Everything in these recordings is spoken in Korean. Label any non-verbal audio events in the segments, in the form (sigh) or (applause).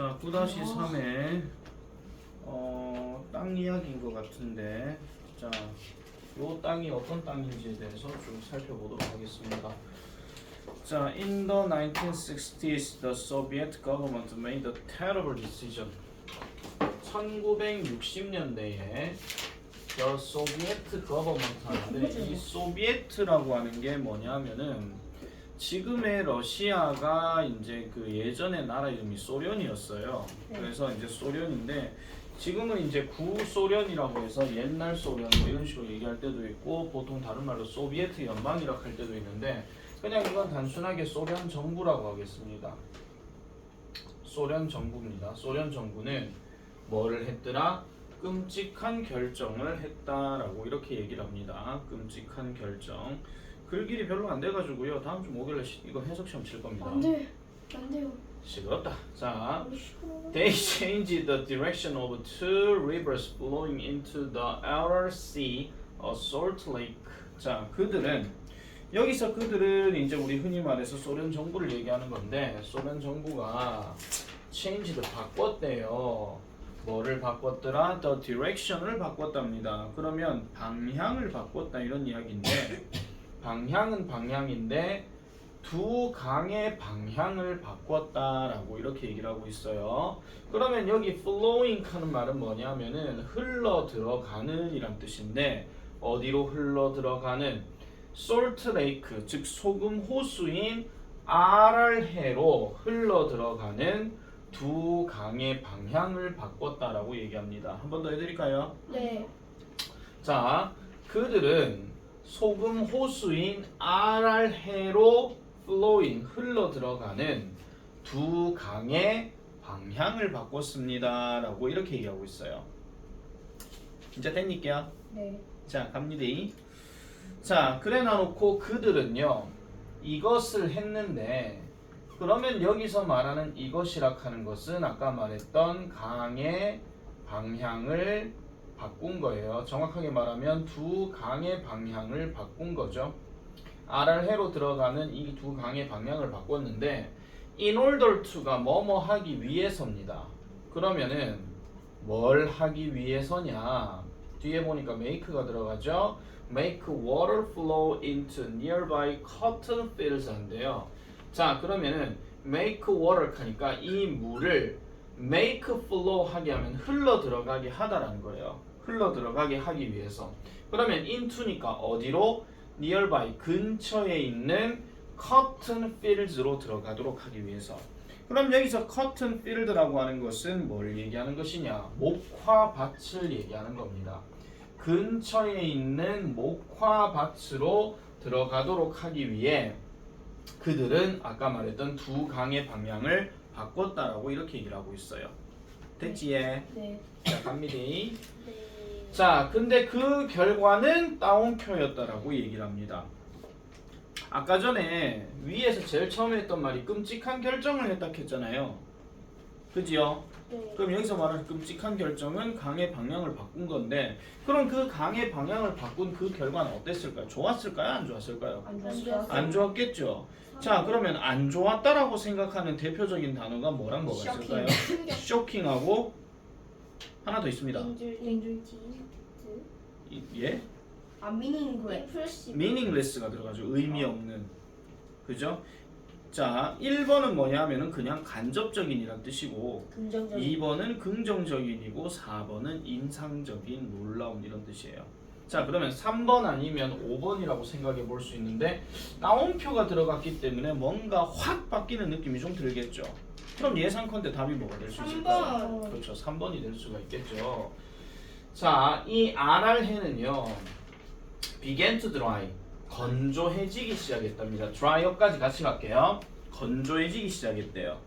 자, 9-3의 어, 땅 이야기인 것 같은데 자, 요 땅이 어떤 땅인지에 대해서 좀 살펴보도록 하겠습니다. 자, in the 1960s, the Soviet government made a terrible decision. 1960년대에 the Soviet government 하는데 이 소비에트라고 하는 게 뭐냐면은 지금의 러시아가 이제 그 예전의 나라 이름이 소련이었어요. 네. 그래서 이제 소련인데 지금은 이제 구소련이라고 해서 옛날 소련 뭐 이런 식으로 얘기할 때도 있고 보통 다른 말로 소비에트 연방이라고 할 때도 있는데 그냥 이건 단순하게 소련 정부라고 하겠습니다. 소련 정부입니다. 소련 정부는 뭐를 했더라? 끔찍한 결정을 했다라고 이렇게 얘기를 합니다. 끔찍한 결정. 글 길이 별로 안 돼가지고요. 다음 주 목요일에 시- 이거 해석 시험 칠 겁니다. 안 돼 안 돼요 시끄럽다. 자, 우리 시끄러워 They changed the direction of two rivers flowing into the outer sea, a salt lake. 자, 그들은 여기서 그들은 이제 우리 흔히 말해서 소련 정부를 얘기하는 건데 소련 정부가 changed 바꿨대요. 뭐를 바꿨더라? The direction을 바꿨답니다. 그러면 방향을 바꿨다 이런 이야기인데 방향은 방향인데 두 강의 방향을 바꿨다라고 이렇게 얘기를 하고 있어요. 그러면 여기 flowing 하는 말은 뭐냐면은 흘러 들어가는 이란 뜻인데 어디로 흘러 들어가는 salt lake 즉 소금 호수인 아랄해로 흘러 들어가는 두 강의 방향을 바꿨다라고 얘기합니다. 한 번 더 해드릴까요? 네 자, 그들은 소금 호수인 아랄해로 flowing 흘러 들어가는 두 강의 방향을 바꿨습니다 라고 이렇게 얘기하고 있어요. 이제 됐니까? 네. 자, 갑니다. 자, 그래 놔놓고 그들은요 이것을 했는데 그러면 여기서 말하는 이것이라 하는 것은 아까 말했던 강의 방향을 바꾼 거예요. 정확하게 말하면 두 강의 방향을 바꾼 거죠. 아랄해로 들어가는 이 두 강의 방향을 바꿨는데 in order to가 뭐뭐 하기 위해서입니다. 그러면은 뭘 하기 위해서냐? 뒤에 보니까 make가 들어가죠. make water flow into nearby cotton fields 한데요. 자, 그러면은 make water 하니까 이 물을 make flow 하게 하면 흘러 들어가게 하다라는 거예요. 흘러 들어가게 하기 위해서. 그러면 into니까 어디로? nearby 근처에 있는 cotton fields로 들어가도록 하기 위해서. 그럼 여기서 cotton field라고 하는 것은 뭘 얘기하는 것이냐? 목화밭을 얘기하는 겁니다. 근처에 있는 목화밭으로 들어가도록 하기 위해 그들은 아까 말했던 두 강의 방향을 바꿨다라고 이렇게 얘기를 하고 있어요. 됐지예? 네. 자, 갑니다. 네. 자, 근데 그 결과는 따옴표였다라고 얘기를 합니다. 아까 전에 위에서 제일 처음에 했던 말이 끔찍한 결정을 했다 했잖아요. 그지요? 네. 그럼 여기서 말하는 끔찍한 결정은 강의 방향을 바꾼 건데 그럼 그 강의 방향을 바꾼 그 결과는 어땠을까요? 좋았을까요? 안 좋았을까요? 안 좋았겠죠. 자, 그러면 안 좋았다라고 생각하는 대표적인 단어가 뭐랑 뭐가 있을까요? 쇼킹하고 하나 더 있습니다. 인줄 인줄지. 이- 예? 아 미닝구에. 임프레시브. meaningless가 들어가죠. 의미 없는. 그죠? 자, 1번은 뭐냐면은 그냥 간접적인이란 뜻이고 긍정적. 2번은 긍정적인이고 4번은 인상적인 놀라운 이런 뜻이에요. 자, 그러면 3번 아니면 5번이라고 생각해 볼 수 있는데 따옴표가 들어갔기 때문에 뭔가 확 바뀌는 느낌이 좀 들겠죠. 그럼 예상컨대 답이 뭐가 될 수 있을까요? 3번. 그렇죠. 3번이 될 수가 있겠죠. 자, 이 RR해는요. began to dry. 건조해지기 시작했답니다. dry업까지 같이 갈게요. 건조해지기 시작했대요.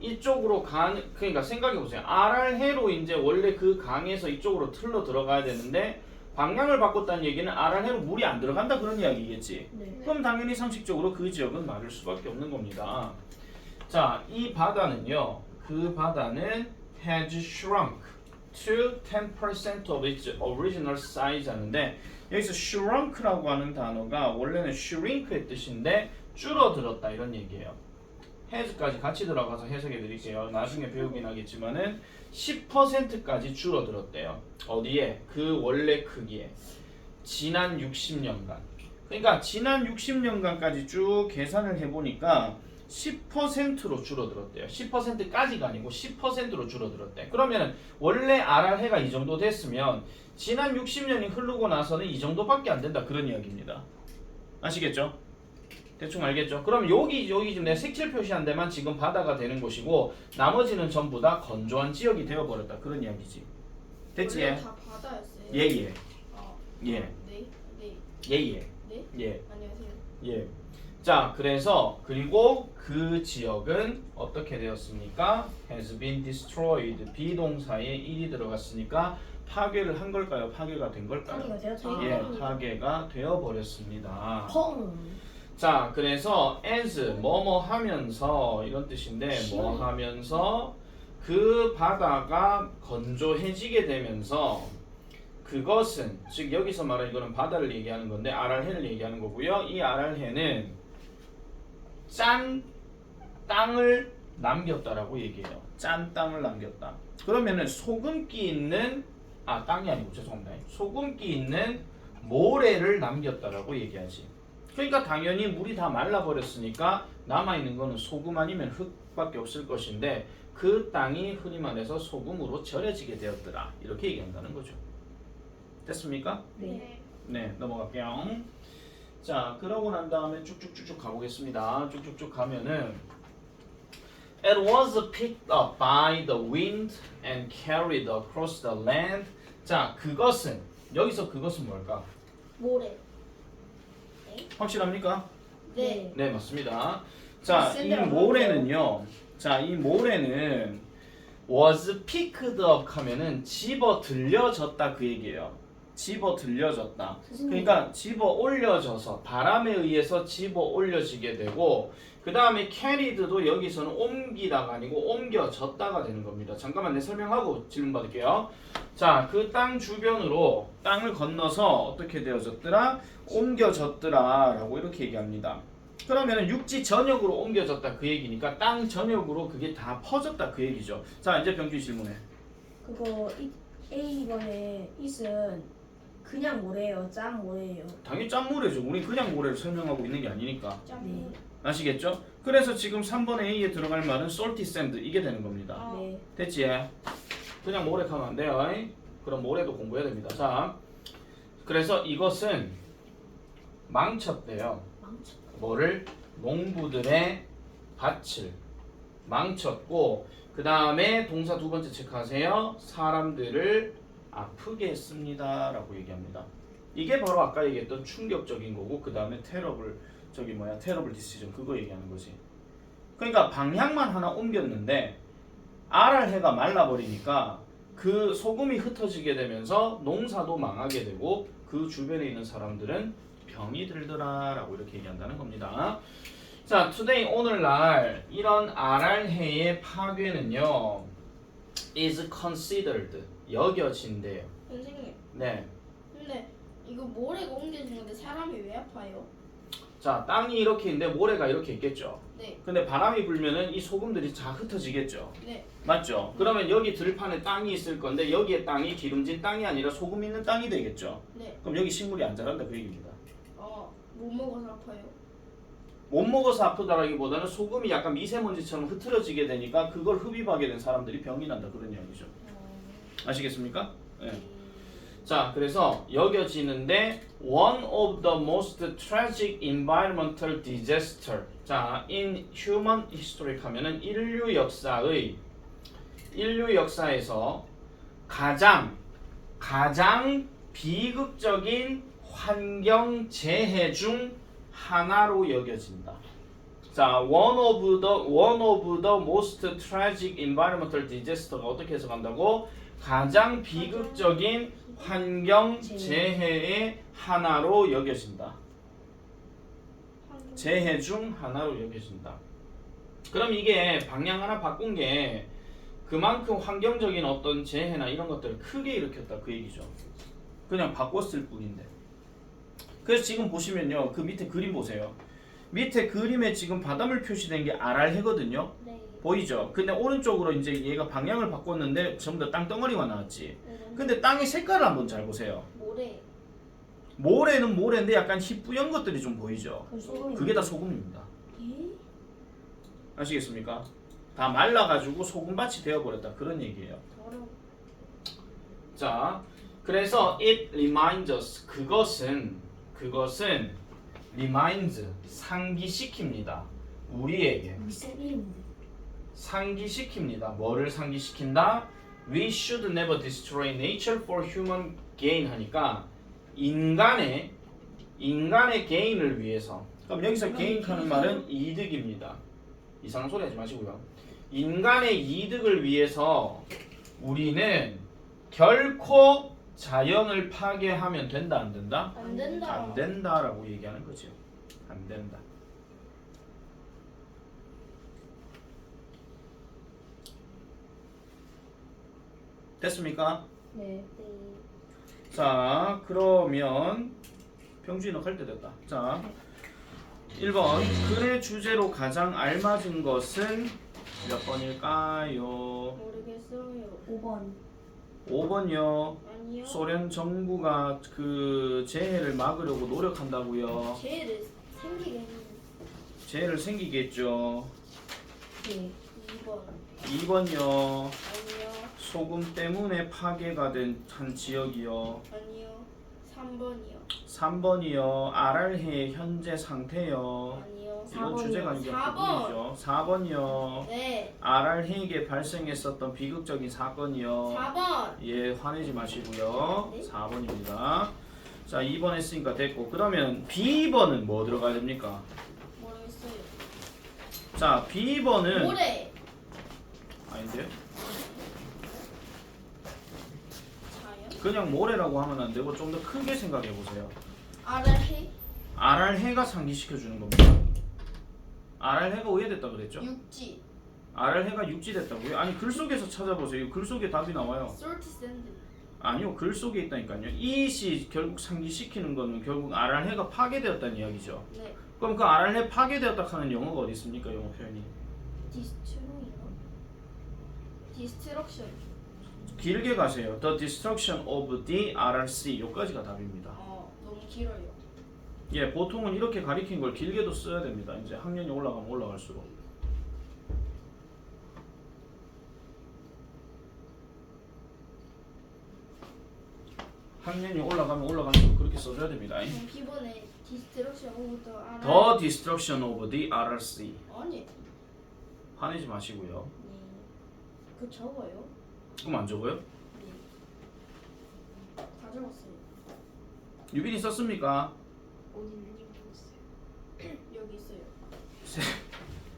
이쪽으로 간 그러니까 생각해 보세요. RR해로 이제 원래 그 강에서 이쪽으로 틀러 들어가야 되는데 방향을 바꿨다는 얘기는 RR해로 물이 안 들어간다 그런 이야기겠지. 네. 그럼 당연히 상식적으로 그 지역은 마를 수밖에 없는 겁니다. 자, 이 바다는요. 그 바다는 has shrunk to 10% of its original size 하는데 여기서 shrunk라고 하는 단어가 원래는 shrink의 뜻인데 줄어들었다 이런 얘기예요. Has까지 같이 들어가서 해석해 드릴게요. 나중에 배우긴 하겠지만은 10%까지 줄어들었대요. 어디에? 그 원래 크기에. 지난 60년간. 그러니까 지난 60년간까지 쭉 계산을 해보니까 10%로 줄어들었대요. 10%까지가 아니고 10%로 줄어들었대. 그러면 원래 RR해가 이 정도 됐으면 지난 60년이 흐르고 나서는 이 정도밖에 안 된다 그런 이야기입니다. 아시겠죠? 대충 알겠죠? 그럼 여기 여기 지금 내 색칠 표시한 데만 지금 바다가 되는 곳이고 나머지는 전부 다 건조한 지역이 되어 버렸다 그런 이야기지. 됐지? 원래 다 바다였어요. 예예 아, 예. 네, 네, 예 예 네. 예. 안녕하세요. 예. 자, 그래서 그리고 그 지역은 어떻게 되었습니까? has been destroyed. 비동사에 일이 들어갔으니까 파괴를 한 걸까요? 파괴가 된 걸까요? 파괴가 되었죠. 예, 파괴가 되어 버렸습니다. 펑. 자, 그래서 as 뭐뭐 하면서 이런 뜻인데 뭐 하면서 그 바다가 건조해지게 되면서 그것은 즉 여기서 말하는 이거는 바다를 얘기하는 건데 아랄해를 얘기하는 거고요. 이 아랄해는 짠 땅을 남겼다라고 얘기해요. 짠 땅을 남겼다. 그러면은 소금기 있는 아 땅이 아니고 죄송합니다. 소금기 있는 모래를 남겼다라고 얘기하지. 그러니까 당연히 물이 다 말라버렸으니까 남아있는 거는 소금 아니면 흙밖에 없을 것인데 그 땅이 흔히 말해서 소금으로 절여지게 되었더라 이렇게 얘기한다는 거죠 됐습니까? 네. 네 넘어갈게요 자 그러고 난 다음에 쭉쭉쭉쭉 가보겠습니다 쭉쭉쭉 가면은 It was picked up by the wind and carried across the land 자 그것은 여기서 그것은 뭘까? 모래. 확실합니까? 네. 네 맞습니다. 자, 이 샌들 안 모래는요. 자, 이 모래는 was picked up 하면은 집어 들려졌다 그 얘기예요. 집어 들려졌다. 선생님. 그러니까 집어 올려져서 바람에 의해서 집어 올려지게 되고 그 다음에 carried도 여기서는 옮기다가 아니고 옮겨졌다가 되는 겁니다. 잠깐만 내 설명하고 질문 받을게요. 자, 그 땅 주변으로 땅을 건너서 어떻게 되어졌더라? 옮겨졌더라라고 이렇게 얘기합니다. 그러면 육지 전역으로 옮겨졌다 그 얘기니까 땅 전역으로 그게 다 퍼졌다 그 얘기죠. 자, 이제 병규 질문해. 그거 이- A번에 it은 그냥 모래예요. 짠 모래예요. 당연히 짠 모래죠. 우린 그냥 모래를 설명하고 있는 게 아니니까. 네. 아시겠죠? 그래서 지금 3번의 A에 들어갈 말은 salty sand 이게 되는 겁니다. 아. 네. 됐지? 그냥 모래 가면 안 돼요. 이? 그럼 모래도 공부해야 됩니다. 자, 그래서 이것은 망쳤대요. 망쳐. 뭐를 농부들의 밭을 망쳤고 그 다음에 동사 두 번째 체크하세요. 사람들을 아프게 했습니다 라고 얘기합니다. 이게 바로 아까 얘기했던 충격적인 거고 그 다음에 테러블 저기 뭐야 테러블 디시전 그거 얘기하는 거지. 그러니까 방향만 하나 옮겼는데 알알해가 말라버리니까 그 소금이 흩어지게 되면서 농사도 망하게 되고 그 주변에 있는 사람들은 병이 들더라라고 이렇게 얘기한다는 겁니다. 자, today 오늘날 이런 아랄해의 파괴는요 is considered 여겨진대요. 선생님. 네. 근데 이거 모래가 옮겨진 건데 사람이 왜 아파요? 자, 땅이 이렇게 있는데 모래가 이렇게 있겠죠. 네. 근데 바람이 불면은 이 소금들이 다 흩어지겠죠. 네. 맞죠? 그러면 여기 들판에 땅이 있을 건데 여기에 땅이 기름진 땅이 아니라 소금 있는 땅이 되겠죠. 네. 그럼 여기 식물이 안 자란다 그 얘기입니다. 어, 못 먹어서 아파요. 못 먹어서 아프다라기보다는 소금이 약간 미세먼지처럼 흐트러지게 되니까 그걸 흡입하게 된 사람들이 병이 난다 그런 이야기죠. 어, 아시겠습니까? 네. 음, 자, 그래서 여겨지는데 one of the most tragic environmental disaster. 자, in human history 하면은 인류 역사의 인류 역사에서 가장 가장 비극적인 환경 재해 중 하나로 여겨진다. 자, one of the one of the most tragic environmental disaster가 어떻게 해석한다고? 가장 비극적인 환경 재해의 하나로 여겨진다. 재해 중 하나로 여겨진다. 그럼 이게 방향 하나 바꾼 게 그만큼 환경적인 어떤 재해나 이런 것들을 크게 일으켰다 그 얘기죠. 그냥 바꿨을 뿐인데. 그래서 지금 보시면요, 그 밑에 그림 보세요. 밑에 그림에 지금 바닷물 표시된 게 아랄해거든요. 네. 보이죠? 근데 오른쪽으로 이제 얘가 방향을 바꿨는데 전부 다 땅덩어리가 나왔지. 네. 근데 땅의 색깔을 한번 잘 보세요. 모래. 모래는 모래인데 약간 희뿌연 것들이 좀 보이죠. 그. 그게 다 소금입니다. 예? 아시겠습니까? 다 말라가지고 소금밭이 되어버렸다 그런 얘기예요. 더러워. 자, 그래서 it reminds us 그것은 그것은 reminds 상기시킵니다. 우리에게 무슨 일인데? 상기시킵니다. 뭐를 상기시킨다? We should never destroy nature for human gain 하니까 인간의 인간의 개인을 위해서. 그럼 여기서 gain하는 말은 이득입니다. 이상한 소리 하지 마시고요. 인간의 이득을 위해서 우리는 결코 자연을 파괴하면 된다 안 된다? 안 된다. 안 된다라고 얘기하는 거죠. 안 된다. 됐습니까? 네. 네. 자, 그러면 병주이 너갈 때 됐다. 자, 1번 글의 주제로 가장 알맞은 것은 몇 번일까요? 모르겠어요. 5번. 5번요. 아니요. 소련 정부가 그 재해를 막으려고 노력한다고요. 제일 생기게 했는 재해를 생기겠죠. 네. 2번. 2번요. 아니요. 소금 때문에 파괴가 된 한 지역이요. 아니요. 3번이요. 3번이요. 아랄해의 현재 상태요. 아니요. 이건 4번이요. 주제가 이제 4번. 부분이죠. 4번이요. 네. 아랄해에게 발생했었던 비극적인 사건이요. 4번. 예, 화내지 마시고요. 네. 4번입니다. 자, 2번 했으니까 됐고. 그러면 B번은 뭐 들어가야 됩니까? 모르겠어요. 자, B번은 모래. 아닌데요? 그냥 모래라고 하면 안 되고 좀 더 크게 생각해 보세요. 아랄해. 아랄해가 상기시켜 주는 겁니다. 아랄해가 오해됐다 그랬죠? 육지. 아랄해가 육지 됐다고요? 아니 글 속에서 찾아보세요. 글 속에 답이 나와요. 솔트 샌드. 아니요, 글 속에 있다니까요. 이시 결국 상기시키는 거는 결국 아랄해가 파괴되었다는 이야기죠. 네. 그럼 그 아랄해 파괴되었다 하는 영어가 어디 있습니까? 영어 표현이 디스트로이나. 디스트럭션. 길게 가세요. The destruction of the RRC 여기까지가 답입니다. 어, 너무 길어요. 예, 보통은 이렇게 가리킨 걸 길게도 써야 됩니다. 이제 학년이 올라가면 올라갈수록. 학년이 올라가면 올라갈수록 그렇게 써줘야 됩니다. 그럼 기본에 디스트럭션 오부터 알아. The destruction of the RRC. 아니. 화내지 마시고요. 네. 그 적어요? 그럼 안 적어요? 네. 다 적었어요. 유빈이 썼습니까? 어디 있는지 모르겠어요. 여기 있어요.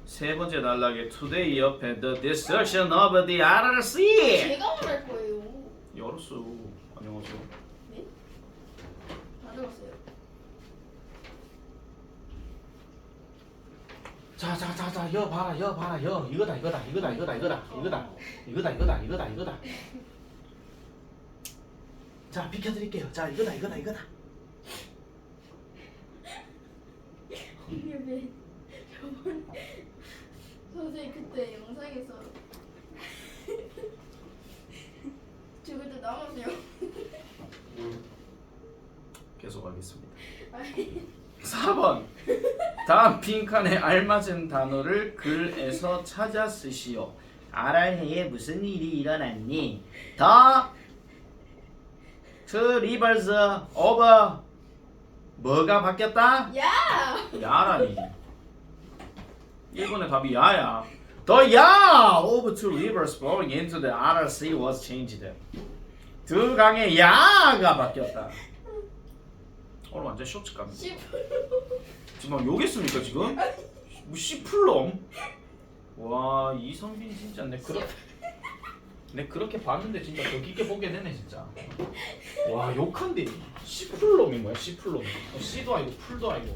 세 번째 단락에 today 옆에 the destruction of the RRC. 제가 말할 거예요. 열었어. 안녕하세요. 다 적었어요. 자자자자 여 봐라 여 봐라 여 이거다 이거다 이거다 이거다 이거다 이거다 이거다 이거다 이거다 이거다 (laughs) 자 비켜드릴게요 자 이거다 이거다 이거다 이게 왜 저번 선생님 그때 영상에서 죽을 때 남았어요. 계속 하겠습니다. 아니. 4번. 다음 빈칸에 알맞은 단어를 글에서 찾아 쓰시오. 아랄해에 무슨 일이 일어났니? 더 트리버스 오버 뭐가 바뀌었다? 야! 야라니. 1번의 답이 야야. The ya of two rivers flowing into the other sea was changed. 두 강의 야가 바뀌었다. 오늘 완전 쇼츠 갑니다. 10 지금 막 욕했습니까 지금? 뭐 씨플럼? 와 이성빈 진짜 내 그 렇내 그렇게 봤는데 진짜 더 깊게 보게 되네 진짜. (laughs) 와 욕한데 씨플럼인 거야 씨플럼 어, 씨도 아니고 풀도 아니고.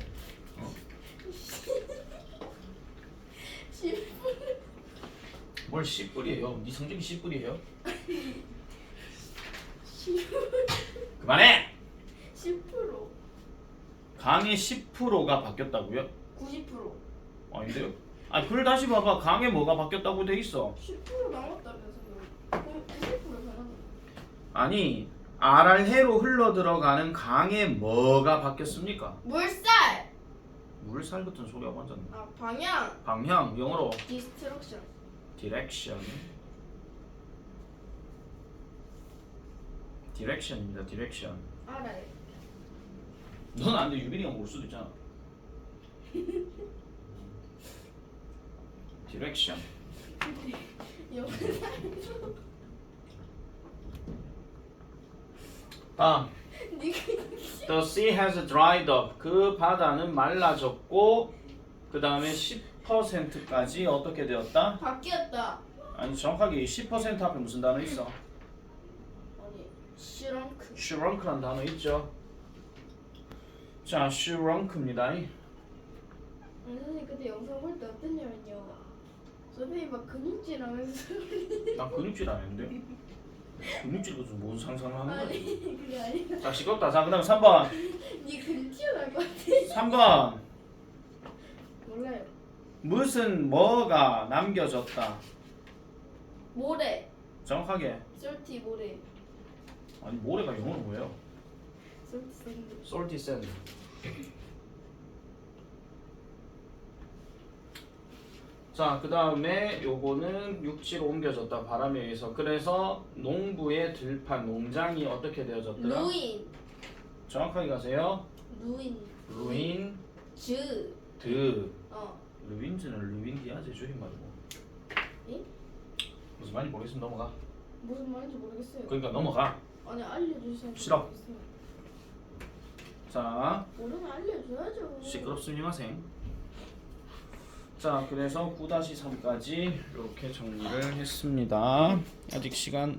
10 (laughs) 뭘 씨뿔이에요? 네 성적이 씨뿔이에요? 10 (laughs) 그만해! 10% 강의 10%가 바뀌었다고요? 90% 아닌데요? 아, 글 다시 봐봐. 강에 뭐가 바뀌었다고 돼 있어. 10% 남았다면서 요 그럼 90% 변하는 아니, RR해로 흘러 들어가는 강에 뭐가 바뀌었습니까? 물살 물살 같은 소리하고 앉았네. 아 방향 방향 영어로 디스트럭션 direction. direction입니다. direction. 알아요 넌 안 돼. 유빈이가 모를 수도 있잖아. (laughs) direction. 영상 다음. 니가 The sea has dried up. 그 바다는 말라졌고 그 다음에 10%까지 어떻게 되었다? 바뀌었다 아니 정확하게 10% 앞에 무슨 단어 있어? 아니 시렁크 shrunk란 단어 있죠? 자, shrunk입니다. 아니 선생님 그때 영상 볼 때 어땠냐면요 선생님 막 근육질 하면서 나 근육질 안 했는데? 근육질 무슨 뭔 상상을 하는 거야? 아니 그게 아니라 자, 시끄럽다. 자, 그 다음에 3번. 니 근육 튀어나올 것 같아 3번. 몰라요 무슨 뭐가 남겨졌다. 모래 정확하게. 솔티 모래 아니, 모래가 영어로 뭐예요? 솔티 샌드 salty sand. 자, 그 다음에 요거는 육지로 옮겨졌다 바람에 의해서 그래서 농부의 들판 농장이 어떻게 되어졌더라? 루인 정확하게 가세요. 루인 루인 즈 드 어. 루인즈는 루인 디아제 줄임말이고. 예? 무슨 말인지 모르겠으면 넘어가. 무슨 말인지 모르겠어요 그러니까 넘어가. 아니 알려주셔야 싫어. 모르겠어요. 자, 모르면 알려줘야죠 시끄럽습니다, 생. 자, 그래서 9-3까지 이렇게 정리를 했습니다. 아직 시간